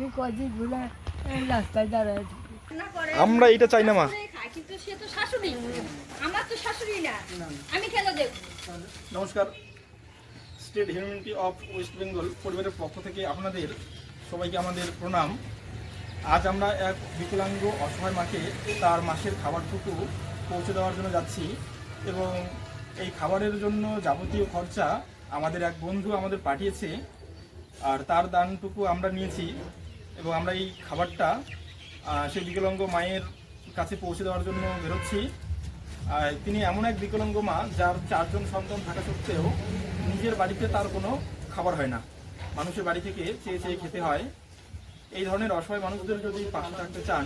আমি ঘুরে রাস্তায় দাঁড়ায়। আমরা এটা চাই না মা। কিন্তু সে তো শাশুড়ি। আমার তো শাশুড়ি না। আমি কেন দেব নমস্কার। State humanity of west Bengal পরিবারের পক্ষ থেকে আপনাদের সবাইকে আমাদের প্রণাম। আজ আমরা এক বিকলাঙ্গ অসহায় মাকে তার মাসের খাবারটুকু পৌঁছে দেওয়ার জন্য যাচ্ছি এবং এই খাবারের জন্য যাবতীয় খরচা আমাদের এক বন্ধু আমাদের পাঠিয়েছে আর তার দানটুকু আমরা নিয়েছি। এবং আমরা এই খাবারটা সেই বিকলাঙ্গ মায়ের কাছে পৌঁছে দেওয়ার জন্য বেরোচ্ছি। তিনি এমন এক বিকলাঙ্গ মা যার চারজন সন্তান থাকা সত্ত্বেও নিজের বাড়িতে তার কোনো খাবার হয় না। মানুষের বাড়ি থেকে চেয়ে চেয়ে খেতে হয়। এই ধরনের অসহায় মানুষদের যদি পাশে থাকতে চান,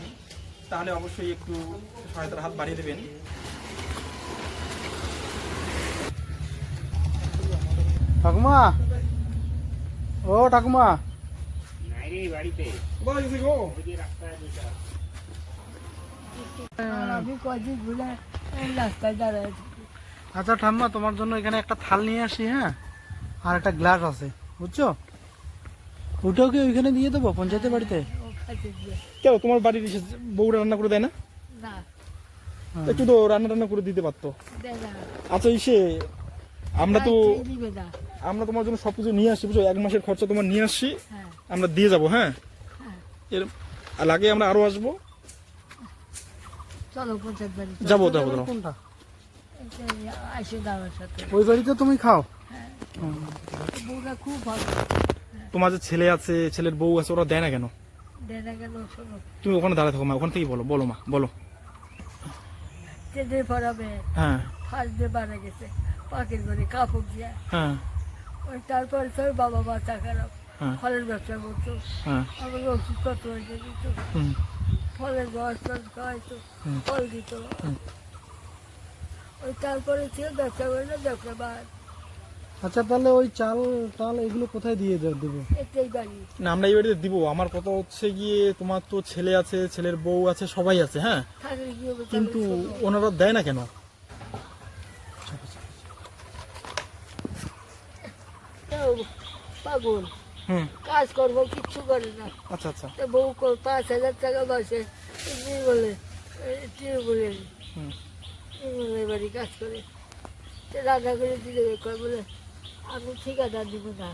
তাহলে অবশ্যই একটু সহায়তার হাত বাড়িয়ে দেবেন। ঠাকুমা? ও ঠাকুমা আর আমি কদিন ঘুরে রাস্তায় দাঁড়ায় আচ্ছা ঠাম্মা তোমার জন্য এখানে একটা থাল নিয়ে আসি হ্যাঁ? আর একটা গ্লাস আছে বুঝছ? ওটাও কি ওইখানে দিয়ে দেবো পঞ্চায়েতের বাড়িতে? কেন তোমার বাড়ির এসে বউরা রান্না করে দেয় না? না। একটু তো রান্না টান্না করে দিতে পারতো। আচ্ছা ইসে আমরা তো আমরা তোমার জন্য সবকিছু নিয়ে আসছি বুঝছ? এক মাসের খরচা তোমার নিয়ে আসছি। হ্যাঁ। আমরা দিয়ে যাব হ্যাঁ? হ্যাঁ। এর আর আগে আমরা আরও আসব। চলো পঞ্চায়েত বাড়ি। যাব যাব যাব। আসে ওই বাড়িতে তুমি খাও? খুব ভালো। তোমার যে ছেলে আছে ছেলের বউ আছে ওরা দেয় না কেন? দেয় না কেন শোনো তুমি ওখানে দাঁড়ায় থাকো মা ওখান থেকেই বলো বলো মা বলো। হ্যাঁ। ফার্স্ট ডে মারা গেছে। পাখির ঘরে কাপড় দিয়ে। হ্যাঁ। তারপরে তোর বাবা বাচ্চা খারাপ। হ্যাঁ। ফলের ব্যবসা করতো। হ্যাঁ। আমার ওষুধপত্র এনে দিত। ফলের রস টস খাওয়াইতো ফল দিত। ওই তারপরে ছিল ব্যবসা করে না ব্যবসা বাদ। আচ্ছা তাহলে ওই চাল টাল এগুলো কোথায় দিয়ে দেবো? না আমরা এই বাড়িতে দিব। আমার কথা হচ্ছে গিয়ে তোমার তো ছেলে আছে ছেলের বউ আছে সবাই আছে হ্যাঁ? কি হবে কিন্তু ওনারা দেয় না কেন? পাগল। কাজ করব কিচ্ছু করে না। আচ্ছা আচ্ছা। তো বউ পাঁচ হাজার টাকা বসে বলে বাড়ি কাজ করে। রান্না করে কয় বলে আমি ঠিকাদার দিব না।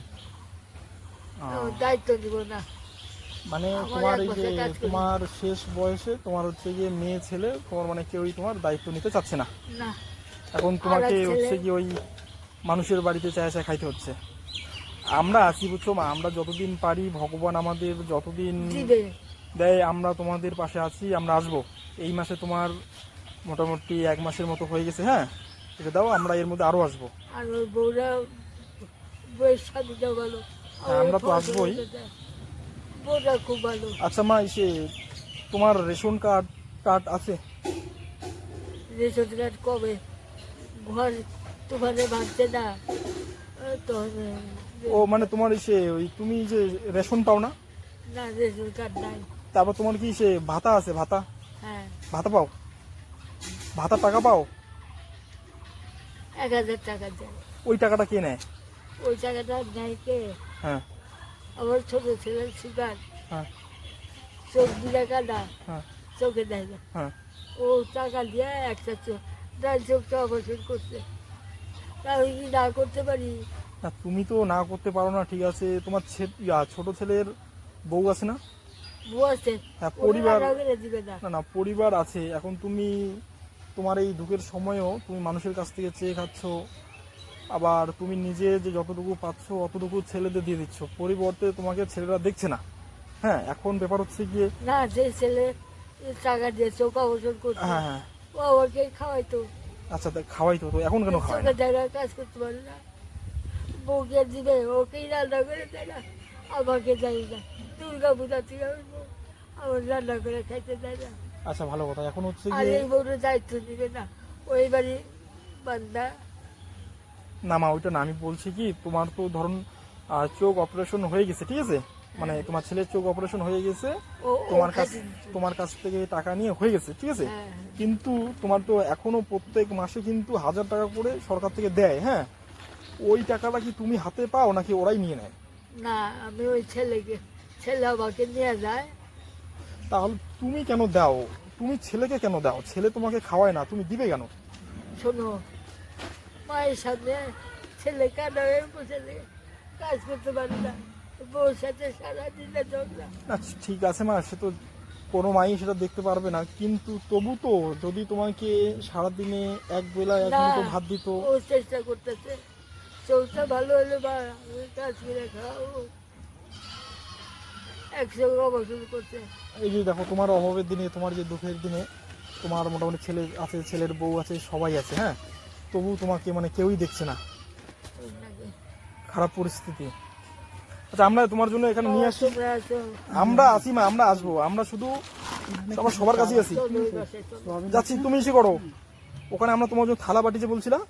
দায়িত্ব দিব না। মানে তোমার এই যে। তোমার শেষ বয়সে তোমার হচ্ছে গিয়ে মেয়ে ছেলে তোমার মানে কেউই তোমার দায়িত্ব নিতে চাচ্ছে না। এখন তোমাকে হচ্ছে কি ওই মানুষের বাড়িতে চায় চায় খাইতে হচ্ছে। আমরা আছি বুঝছ মা আমরা যতদিন পারি ভগবান আমাদের যতদিন দেয় আমরা তোমাদের পাশে আছি আমরা আসব। এই মাসে তোমার মোটামুটি এক মাসের মতো হয়ে গেছে হ্যাঁ? এটা দাও আমরা এর মধ্যে আরও আসব। আর ওই বউরা বউয়ের স্বামীটা ভালো। হ্যাঁ, আমরা তো আসবোই। খুব ভালো। আচ্ছা মা এসে তোমার রেশন কার্ড কার্ড আছে? রেশন কার্ড কবে? ঘর তোমারে ভাবছে না তো ও মানে তোমার এসে ওই তুমি যে রেশন পাও না? না রেশন কার্ড নাই। তারপর তোমার কি সে ভাতা আছে ভাতা? হ্যাঁ। ভাতা পাও? ভাতা টাকা পাও? এক হাজার টাকা দেয়। ওই টাকাটা কে নেয়? ওই টাকাটা নেয় কে? হ্যাঁ। আমার ছোট ছেলে সুগার। হ্যাঁ। চোখ দিলে কাদা। হ্যাঁ। চোখে দেয় না। হ্যাঁ। ও টাকা দিয়ে একটা চোখ ডান চোখটা অপারেশন করছে। তাহলে কি না করতে পারি? না তুমি তো না করতে পারো না ঠিক আছে। তোমার ছোট ছেলের বউ আছে না? হ্যাঁ, পরিবার- না। না পরিবার আছে। এখন তুমি তোমার এই দুঃখের সময়ও তুমি মানুষের কাছ থেকে চেয়ে খাচ্ছ। আবার তুমি নিজে যে যতটুকু পাচ্ছ অতটুকু ছেলেদের দিয়ে দিচ্ছ। পরিবর্তে তোমাকে ছেলেরা দেখছে না। হ্যাঁ এখন ব্যাপার হচ্ছে গিয়ে না যে ছেলে টাকা দিয়ে চোখ অপারেশন করছে হ্যাঁ হ্যাঁ। ও আমাকে খাওয়াইতো। আচ্ছা তা খাওয়াই তো। তো এখন কেন খাওয়াই কাজ করতে পারে না। বউকে দিবে ওকেই রান্না করে দেয় না আমাকে দেয় না। দুর্গা পূজা থেকে আমার রান্না করে খাইতে দেয় না। আচ্ছা ভালো কথা। এখন হচ্ছে আর এই বউটা দায়িত্ব দিবে না। ওই বাড়ি বান্দা। না মা ওইটা না আমি বলছি কি তোমার তো ধরুন চোখ অপারেশন হয়ে গেছে ঠিক আছে? মানে তোমার ছেলের চোখ অপারেশন হয়ে গেছে তোমার কাছ তোমার কাছ থেকে টাকা নিয়ে হয়ে গেছে ঠিক আছে? হ্যাঁ, হ্যাঁ। কিন্তু তোমার তো এখনও প্রত্যেক মাসে কিন্তু হাজার টাকা করে সরকার থেকে দেয় হ্যাঁ? ওই টাকাটা কি তুমি হাতে পাও নাকি ওরাই নিয়ে নেয়? না আমি ওই ছেলেকে ছেলে আমাকে নিয়ে যায়। তাহলে তুমি কেন দাও? তুমি ছেলেকে কেন দাও? ছেলে তোমাকে খাওয়ায় না তুমি দিবে কেন? শোনো মায়ের সামনে ছেলে হয়ে বসে কাজ করতে পারে না বউর সাথে সারাদিন ঝগড়া। না ঠিক আছে মা সে তো কোনো মাই সেটা দেখতে পারবে না কিন্তু তবু তো যদি তোমাকে সারাদিনে এক বেলা এক। মুঠো ভাত দিত। ও চেষ্টা করতেছে। চৌটা ভালো হলে বা কাজ করে খাওয়াবো একসঙ্গে অবসর করছে এই যে দেখো তোমার অভাবের দিনে তোমার যে দুঃখের দিনে তোমার মোটামুটি ছেলে আছে ছেলের বউ আছে সবাই আছে হ্যাঁ? তবু তোমাকে মানে কেউই দেখছে না। খারাপ পরিস্থিতি। আচ্ছা আমরা তোমার জন্য এখানে নিয়ে আসি। আমরা আসি মা আমরা আসব। আমরা শুধু সবার সবার কাছেই আছি। যাচ্ছি তুমি এসে করো। ওখানে আমরা তোমার জন্য থালা বাটি যে বলছিলাম।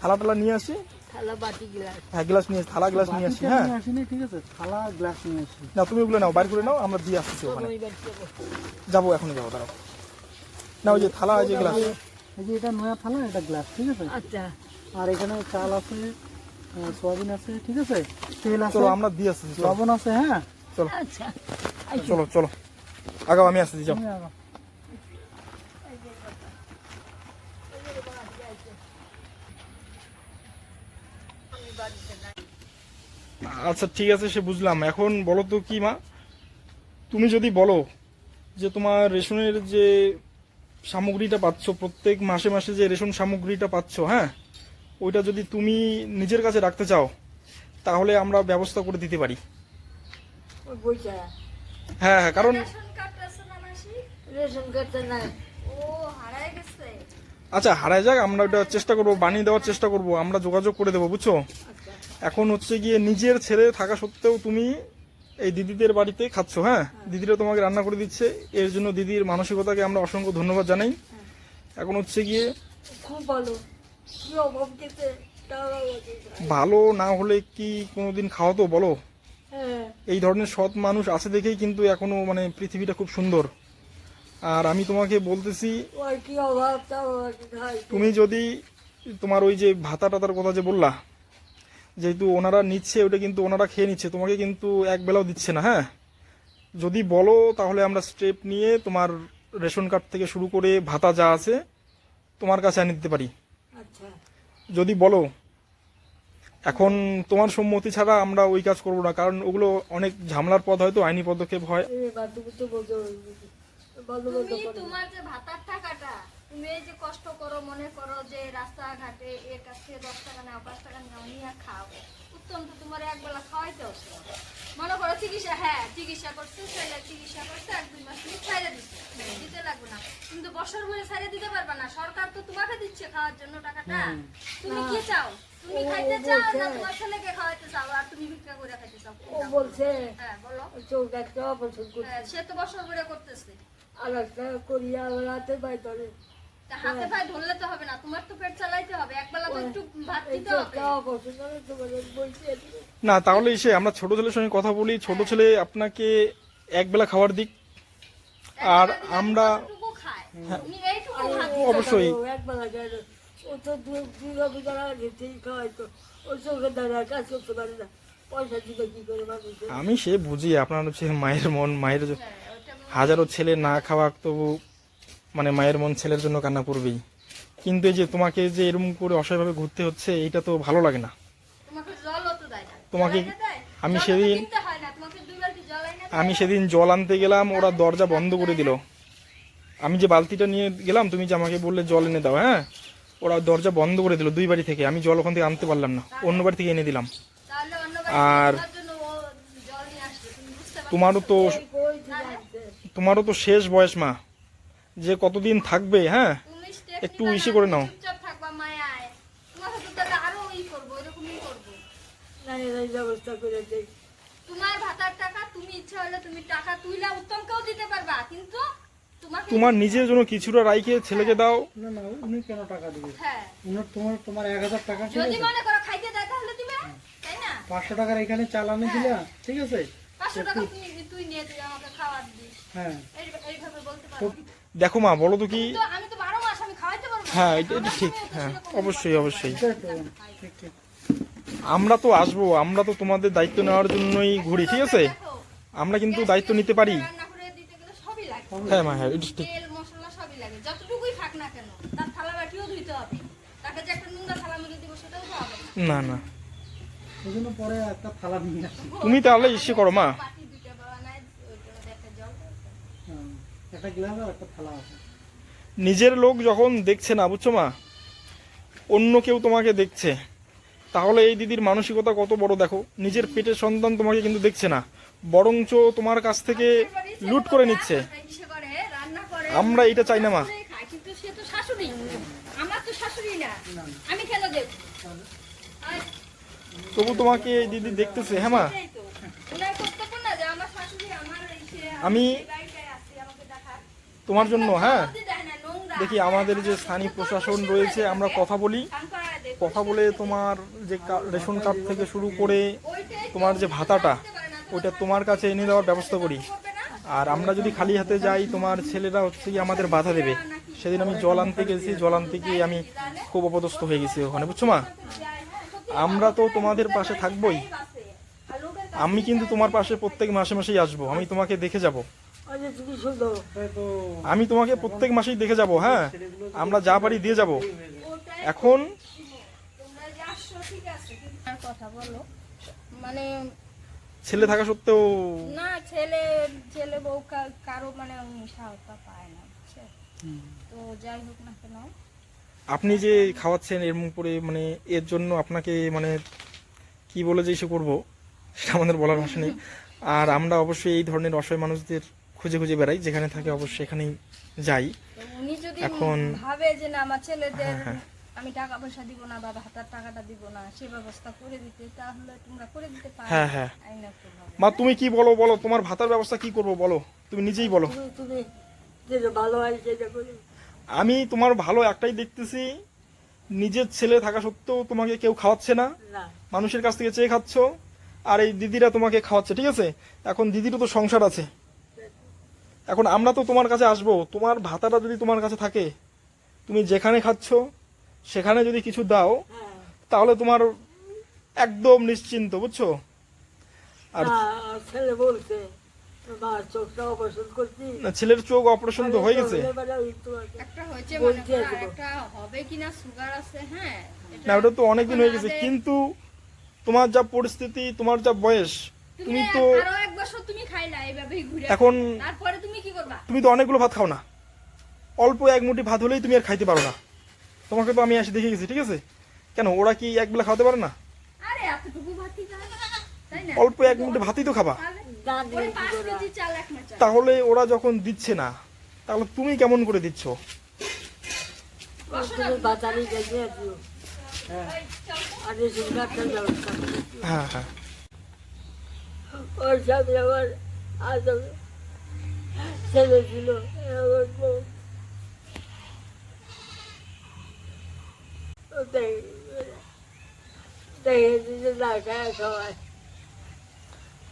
থালা টালা নিয়ে আসি। হ্যাঁ গ্লাস নিয়ে থালা গ্লাস নিয়ে আসি হ্যাঁ। ঠিক আছে? থালা গ্লাস নিয়ে আসি। না তুমি ওগুলো নাও বাইর করে নাও আমরা দিয়ে আসছি চলো ওখানে। চলো। যাব এখনই যাব দাঁড়াও। না ওই যে থালা যে গ্লাস। এই যে এটা নয়া থালা এটা গ্লাস ঠিক আছে? আচ্ছা। আর এখানে চাল আছে সয়াবিন আছে ঠিক আছে? তেল আছে চলো আমরা দিয়ে আসছি লবণ আছে হ্যাঁ? চলো। আচ্ছা চলো চলো। আগাও আমি আসছি যাও তুমি আগাও। আচ্ছা ঠিক আছে সে বুঝলাম। এখন বলো তো কি মা? তুমি যদি বলো যে তোমার রেশনের যে সামগ্রীটা পাচ্ছ প্রত্যেক মাসে মাসে যে রেশন সামগ্রীটা পাচ্ছ হ্যাঁ? ওইটা যদি তুমি নিজের কাছে রাখতে চাও তাহলে আমরা ব্যবস্থা করে দিতে পারি। হ্যাঁ হ্যাঁ কারণ রেশন কার্ড আছে না মাসি? রেশন কার্ডটা নাই। ও হারায় গেছে। আচ্ছা হারায় যাক আমরা ওটা চেষ্টা করব বানিয়ে দেওয়ার চেষ্টা করব আমরা যোগাযোগ করে দেবো বুঝছ? আচ্ছা। এখন হচ্ছে গিয়ে নিজের ছেলে থাকা সত্ত্বেও তুমি এই দিদিদের বাড়িতে খাচ্ছ হ্যাঁ? দিদিরা তোমাকে রান্না করে দিচ্ছে। এর জন্য দিদির মানসিকতাকে আমরা অসংখ্য ধন্যবাদ জানাই। এখন হচ্ছে গিয়ে খুব ভালো। ভালো না হলে কি কোনোদিন খাওয়াতো বলো? হ্যাঁ। এই ধরনের সৎ মানুষ আছে দেখেই কিন্তু এখনও মানে পৃথিবীটা খুব সুন্দর। আর আমি তোমাকে বলতেছি তুমি যদি তোমার ওই যে ভাতা টাতার কথা যে বললা যেহেতু ওনারা নিচ্ছে ওটা কিন্তু ওনারা খেয়ে নিচ্ছে তোমাকে কিন্তু এক বেলাও দিচ্ছে না হ্যাঁ? যদি বলো তাহলে আমরা স্টেপ নিয়ে তোমার রেশন কার্ড থেকে শুরু করে ভাতা যা আছে তোমার কাছে এনে দিতে পারি। আচ্ছা। যদি বলো এখন তোমার সম্মতি ছাড়া আমরা ওই কাজ করব না কারণ ওগুলো অনেক ঝামেলার পথ হয়তো আইনি পদক্ষেপ হয়। তোমার যে ভাতার টাকাটা তুমি এই যে কষ্ট করো মনে করো যে রাস্তাঘাটে এর কাছ থেকে দশ টাকা নাও পাঁচ টাকা নাও নিয়ে খাও। উত্তম তো তোমার একবেলা খাওয়াইতে হচ্ছে মনে করো চিকিৎসা হ্যাঁ চিকিৎসা করছে ছেলে চিকিৎসা করছে এক দুই মাস তুমি ছাইড়ে দিচ্ছে। দিতে লাগবে না। কিন্তু বছর ভরে ছাইড়ে দিতে পারবে না। সরকার তো তোমাকে দিচ্ছে খাওয়ার জন্য টাকাটা। তুমি কি চাও? তুমি খাইতে চাও না তোমার ছেলেকে খাওয়াইতে চাও? আর তুমি ভিক্ষা করে খাইতে চাও? ও বলছে। হ্যাঁ বলো। চোখ একটা অপারেশন করছে হ্যাঁ, সে তো বছর ভরে করতেছে। আর একটা করিয়া আমার হাতে পাই ধরে। তা হাতে পায়ে ধরলে তো হবে না তোমার তো পেট চালাইতে হবে একবেলা তো একটু ভাত দিতে হবে। চোখটা অপারেশন করে তোমার বলছে না তাহলে সে আমরা ছোট ছেলের সঙ্গে কথা বলি ছোট ছেলে আপনাকে একবেলা খাবার দিক আর আমরা ভাত অবশ্যই। আমি সে বুঝি আপনার হচ্ছে মায়ের মন মায়ের হ্যাঁ, হাজারো ছেলে না খাওয়া তবু মানে মায়ের মন ছেলের জন্য কান্না করবেই। কিন্তু এই যে তোমাকে যে এরকম করে অসহায়ভাবে ঘুরতে হচ্ছে এটা তো ভালো লাগে না। তোমাকে? আমি সেদিন-। আমি সেদিন জল আনতে গেলাম ওরা দরজা বন্ধ করে দিল। আমি যে বালতিটা নিয়ে গেলাম তুমি যে আমাকে বললে জল এনে দাও হ্যাঁ? ওরা দরজা বন্ধ করে দিল দুই বাড়ি থেকে। আমি জল ওখান থেকে আনতে পারলাম না। অন্য বাড়ি থেকে এনে দিলাম। আর? তোমারও তো? তোমারও তো শেষ বয়স মা। যে কতদিন থাকবে হ্যাঁ? একটু ইসে করে নাও। চুপচাপ থাকবা মায়ায়। তোমার সাথে তাহলে আরও ই করব, এরকমই করব। না এই ব্যবস্থা করে দেয় তোমার ভাতার টাকা তুমি ইচ্ছা হলে তুমি টাকা তুইলা উত্তমকেও দিতে পারবা কিন্তু তোমাকে তোমার নিজের জন্য কিছুটা রাইখে ছেলেকে দাও। না না উনি কেন টাকা দিবে? হ্যাঁ। উনার তোমার তোমার এক হাজার টাকা ঠিক যদি আছে মনে করো খাইতে দেয় তাহলে দিবে তাই না? পাঁচশো টাকার এখানে চালানি দিলা ঠিক আছে? পাঁচশো টাকা তুমি তুই নিয়ে তুই আমাকে খাওয়া দিস হ্যাঁ এইভাবে বলতে পারো দেখো মা বলো তো কি? তো আমি তো বারো মাস আমি খাওয়াইতে পারব না। হ্যাঁ এটা এটা ঠিক হ্যাঁ অবশ্যই অবশ্যই। আমরা তো আসব আমরা তো তোমাদের দায়িত্ব নেওয়ার জন্যই ঘুরি ঠিক আছে? আমরা কিন্তু দায়িত্ব নিতে পারি। রান্না করে দিতে গেলে সবই লাগে। হ্যাঁ মা হ্যাঁ এটা ঠিক। তেল মশলা সবই লাগে। যতটুকুই থাক না কেন তার থালা বাটিও ধুইতে হবে। একটা গ্লাস আর একটা থালা আছে। নিজের লোক যখন দেখছে না বুঝছ মা? অন্য কেউ তোমাকে দেখছে। তাহলে এই দিদির মানসিকতা কত বড় দেখো। নিজের পেটের সন্তান তোমাকে কিন্তু দেখছে না। বরঞ্চ তোমার কাছ থেকে লুট করে নিচ্ছে। আমরা এটা চাই না মা। করেই খায়, কিন্তু সে তো শাশুড়ি আমার তো শাশুড়ি না আমি কেন দেব আর তবু তোমাকে এই দিদি দেখতেছে হ্যাঁ মা এটাই তোমার জন্য হ্যাঁ। দেখি আমাদের যে স্থানীয় প্রশাসন রয়েছে আমরা কথা বলি। কথা বলে তোমার যে রেশন কার্ড থেকে শুরু করে তোমার যে ভাতাটা ওইটা তোমার কাছে এনে দেওয়ার ব্যবস্থা করি। আর আমরা যদি খালি হাতে যাই তোমার ছেলেরা হচ্ছে কি আমাদের বাধা দেবে। সেদিন আমি জল আনতে গেছি জল আনতে গিয়ে আমি খুব অপদস্থ হয়ে গেছি ওখানে বুঝছ মা? আমরা তো তোমাদের পাশে থাকবোই। আমি কিন্তু তোমার পাশে প্রত্যেক মাসে মাসেই আসব আমি তোমাকে দেখে যাব। আমি তোমাকে প্রত্যেক মাসেই দেখে যাব হ্যাঁ? আমরা যা পারি দিয়ে যাব। এখন তোমরা যে আসছো ঠিক আছে কিন্তু আর কথা বলো মানে ছেলে থাকা সত্ত্বেও না ছেলে ছেলে বউ কারও মানে পায় না তো যাই হোক না কেন। আপনি যে খাওয়াচ্ছেন এর উপরে মানে এর জন্য আপনাকে মানে কি বলে যে ইসে করব সেটা আমাদের বলার ভাষা নেই। আর আমরা অবশ্যই এই ধরনের অসহায় মানুষদের খুঁজে খুঁজে বেড়াই যেখানে থাকে অবশ্যই সেখানেই যাই। উনি যদি এখন- ভাবে যে না আমার ছেলেদের হ্যাঁ, হ্যাঁ। আমি টাকা পয়সা দিব না বা ভাতার টাকাটা দিব না সে ব্যবস্থা করে দিতে তাহলে তোমরা করে দিতে পারো। হ্যাঁ, হ্যাঁ। মা তুমি কি বলো বলো তোমার ভাতার ব্যবস্থা কি করব বলো? তুমি নিজেই বলো। তুমি যেটা ভালো হয় সেটা করে। আমি তোমার ভালো একটাই দেখতেছি নিজের ছেলে থাকা সত্ত্বেও তোমাকে কেউ খাওয়াচ্ছে না। না। মানুষের কাছ থেকে চেয়ে খাচ্ছ আর এই দিদিরা তোমাকে খাওয়াচ্ছে ঠিক আছে? এখন দিদিরও তো সংসার আছে। এখন আমরা তো তোমার কাছে আসব। তোমার ভাতাটা যদি তোমার কাছে থাকে তুমি যেখানে খাচ্ছ সেখানে যদি কিছু দাও হ্যাঁ তাহলে তোমার একদম নিশ্চিন্ত বুঝছ? আর ছেলে বলছে না, ছেলের চোখ অপারেশন তো হয়ে গেছে। মনে করো, আসব। একটা হবে কিনা সুগার আছে হ্যাঁ। না ওটা তো অনেকদিন হয়ে গেছে। কিন্তু তোমার যা পরিস্থিতি তোমার যা বয়স তুমি তো আরও এক বছর তুমি খাইলা এইভাবেই ঘুরে। এখন তারপরে তুমি কি করবা? তুমি তো অনেকগুলো ভাত খাও না। অল্প এক মুঠি ভাত হলেই তুমি আর খাইতে পারো না। তোমাকে তো আমি এসে দেখে গেছি ঠিক আছে? কেন ওরা কি এক বেলা খাওয়াতে পারে না? আরে এতটুকু ভাতই তাই না? অল্প এক মুঠি ভাতই তো খাবা। তাহলে ওরা যখন দিচ্ছে না তাহলে তুমি কেমন করে দিচ্ছ? হ্যাঁ। বাজারে ওর সাথে আমার আসলে ছেলে ছিল আমার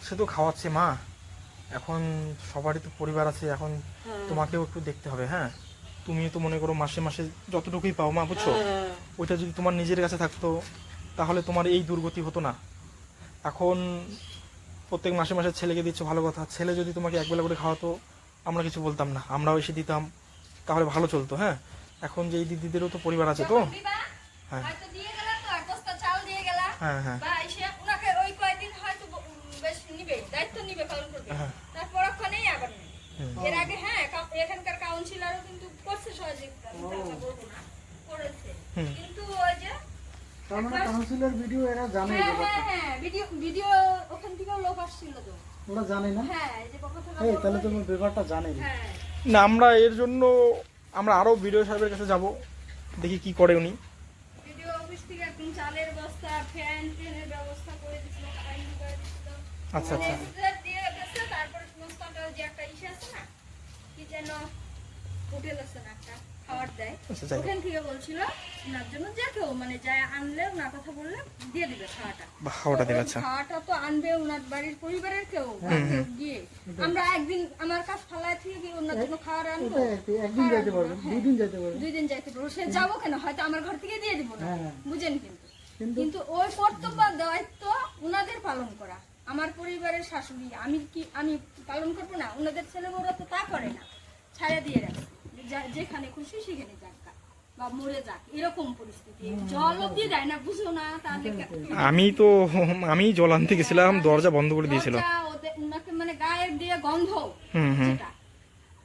সে তো খাওয়াচ্ছে মা। এখন সবারই তো পরিবার আছে এখন হ্যাঁ। তোমাকেও একটু দেখতে হবে হ্যাঁ? তুমি তো মনে করো মাসে মাসে যতটুকুই পাও মা বুঝছ? হ্যাঁ। ওইটা যদি তোমার নিজের কাছে থাকতো তাহলে তোমার এই দুর্গতি হতো না। এখন প্রত্যেক মাসে মাসে ছেলেকে দিচ্ছ ভালো কথা। ছেলে যদি তোমাকে একবেলা করে খাওয়াতো আমরা কিছু বলতাম না। আমরাও এসে দিতাম। তাহলে ভালো চলতো হ্যাঁ? এখন যে এই দিদিদেরও তো পরিবার আছে তো। হ্যাঁ। হয়তো দিয়ে গেলা তো এক বস্তা চাল দিয়ে গেলা। হ্যাঁ হ্যাঁ। হ্যাঁ। তারপর ওখানেই আবার নেই হুম। এর আগে হ্যাঁ এখানকার কাউন্সিলরও কিন্তু করছে সহযোগিতা আমি তার কথা বলব না, করেছে। কিন্তু ওই যে মানে কাউন্সিলর ভিডিও এরা জানে হ্যাঁ হ্যাঁ হ্যাঁ ভিডিও ভিডিও লোক আসছিল তো। জানে না? হ্যাঁ এই যে পক্ষ থেকে এই তাহলে তুমি ব্যাপারটা জানে হ্যাঁ। না আমরা এর জন্য আমরা আরও বিডিও সাহেবের কাছে যাব দেখি কি করে উনি। ভিডিও অফিস থেকে একদম চালের বস্তা ফ্যান ট্রেনের ব্যবস্থা করে দিছিল আইন করে দিছিল আচ্ছা, আচ্ছা। দিয়ে গেছে, তারপরে সংস্থাটা যে একটা ইসে আছে না কি যেন হোটেল আছে না একটা খাবার দেয়। আচ্ছা, যাই হোক। ওখান থেকে বলছিল ওনার জন্য যে কেউ মানে যায় আনলে না কথা বললে দিয়ে দিবে খাওয়াটা। খাওয়াটা দেবে আচ্ছা খাওয়াটা তো আনবে ওনার বাড়ির পরিবারের কেউ গিয়ে। আমরা একদিন আমার কাজ ফালায় থেকে গিয়ে ওনার জন্য খাবার আনব। একদিন- একদিন যাইতে পারবে দুই দিন যাইতে পারবে দুই দিন যাইতে পারব। সে যাব কেন? হয়তো আমার ঘর থেকে দিয়ে দিব না। হ্যাঁ। বুঝেন কিন্তু। কিন্তু ওই কর্তব্য দায়িত্ব উনাদের পালন করা। আমার পরিবারের শাশুড়ি আমি কি আমি পালন করব না? ওনাদের ছেলে বউরা তো তা করে না। ছাড়া দিয়ে রাখে যেখানে খুশি সেখানে যাক বা মরে যাক এরকম পরিস্থিতি। জল অব্দি দেয় না বুঝো না তাহলে আমি তো আমি জল আনতে গেছিলাম দরজা বন্ধ করে দিয়েছিল। লজ্জা মানে গায়ের দিয়ে গন্ধ হুম, হুম।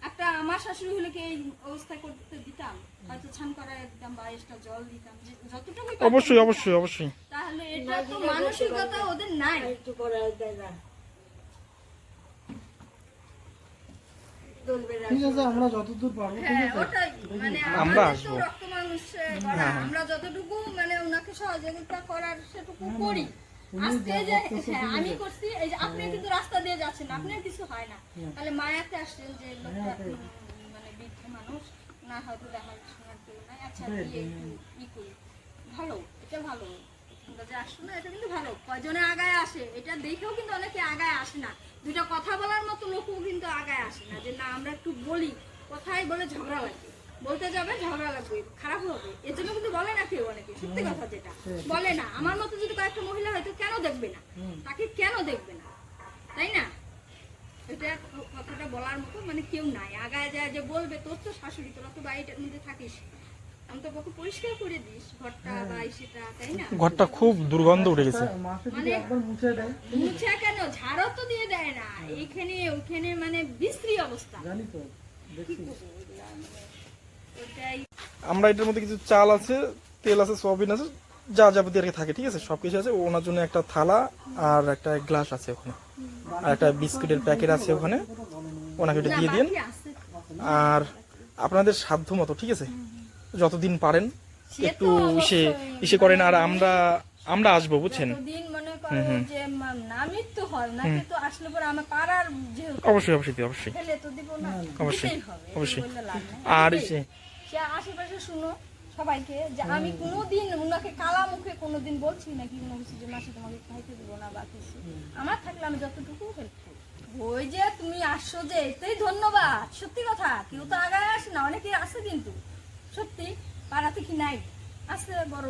একটা আমার শাশুড়ি হলে কি এই অবস্থা করতে দিতাম? হয়তো ছান করায় দিতাম বা এক্সট্রা জল দিতাম যতটুকু অবশ্যই অবশ্যই অবশ্যই। তাহলে এটা তো মানসিকতা ওদের নাই। একটু করা দেয় না চলবে না ঠিক আছে আমরা যতদূর পারব ঠিক হ্যাঁ আছে? মানে আমরা আসব। গড়া। আমরা যতটুকু মানে ওনাকে সহযোগিতা করার সেটুকু করি। আজকে যে হ্যাঁ আমি করছি এই যে আপনি কিন্তু রাস্তা দিয়ে যাচ্ছেন আপনার কিছু হয় না। তাহলে মায়াতে আসছেন যে লোকটা মানে বৃদ্ধ মানুষ না হয়তো নাই আচ্ছা ভালো এটা ভালো। যে আসছো না এটা কিন্তু ভালো। কয়জনে আগায় আসে এটা দেখেও কিন্তু অনেকে আগায় আসে না। দুইটা কথা বলার মতো লোকও কিন্তু আগায় আসে না যে না আমরা একটু বলি। কথাই বলে ঝগড়া লাগবে বলতে যাবে ঝগড়া লাগবে খারাপ হবে। এর জন্য কিন্তু বলে না কেউ অনেকে সত্যি কথা যেটা। বলে না। আমার মতো যদি কয়েকটা মহিলা হয়তো কেন দেখবে না? তাকে কেন দেখবে না? তাই না? এটা কথাটা বলার মতো মানে কেউ নাই। আগায় যায় যে বলবে তোর তো শাশুড়ি তোরা তো বাড়িটার মধ্যে থাকিস। ঘরটা না? ঘরটা খুব দুর্গন্ধ উঠে গেছে। মানে- একবার মুছে কেন? ঝাড়ও তো দিয়ে দেয় না। এখানে ওখানে মানে বিশ্রী অবস্থা। জানি তো আমরা এটার মধ্যে কিছু চাল আছে তেল আছে সয়াবিন আছে যা যাবতীয় আর কি থাকে ঠিক আছে? সব কিছু আছে। ওনার জন্য একটা থালা আর একটা গ্লাস আছে ওখানে। আর একটা বিস্কুটের প্যাকেট আছে ওখানে। ওনাকে ওটা দিয়ে দিন। আর আপনাদের সাধ্য মতো ঠিক আছে? যতদিন পারেন একটু ইসে ইসে করেন আর আমরা আমরা আসব বুঝছেন? অবশ্যই অবশ্যই অবশ্যই। ফেলে তো দিব না। অবশ্যই। আর ইসে আশেপাশে শুনো সবাইকে যে আমি কোনোদিন ওনাকে কালা মুখে কোনোদিন বলছি নাকি কোনো কিছু যে মাসে তোমাকে খাইতে দিব না বা কিছু। আমার থাকলে আমি যতটুকু হেল্প করি। ওই যে তুমি আসছো যে এতেই ধন্যবাদ সত্যি কথা কেউ তো আগায় আসে না অনেকে আসে কিন্তু। সত্যি, পাড়াতে কি নাই? আসে বড়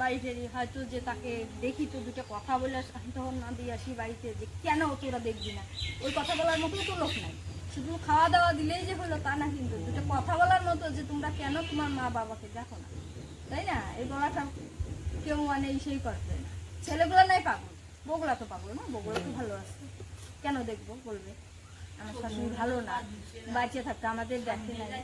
বাড়িতেরই হয়তো যে তাকে দেখি তো দুটো কথা বলে তখন না দিয়ে আসি বাড়িতে যে কেন তোরা দেখবি না? ওই কথা বলার মতো তো লোক নাই। শুধু খাওয়া দাওয়া দিলেই যে হলো তা না কিন্তু, দুটো কথা বলার মতো যে তোমরা কেন তোমার মা বাবাকে দেখো না? তাই না? এই বলাটা কেউ মানে সেই করবে না। ছেলেগুলো নাই পাগল বগুলা তো পাগল না বগুলা তো ভালো আছে। কেন দেখব বলবে? আমার শাশুড়ি ভালো না, বাঁচিয়ে থাকতে আমাদের দেখে নাই।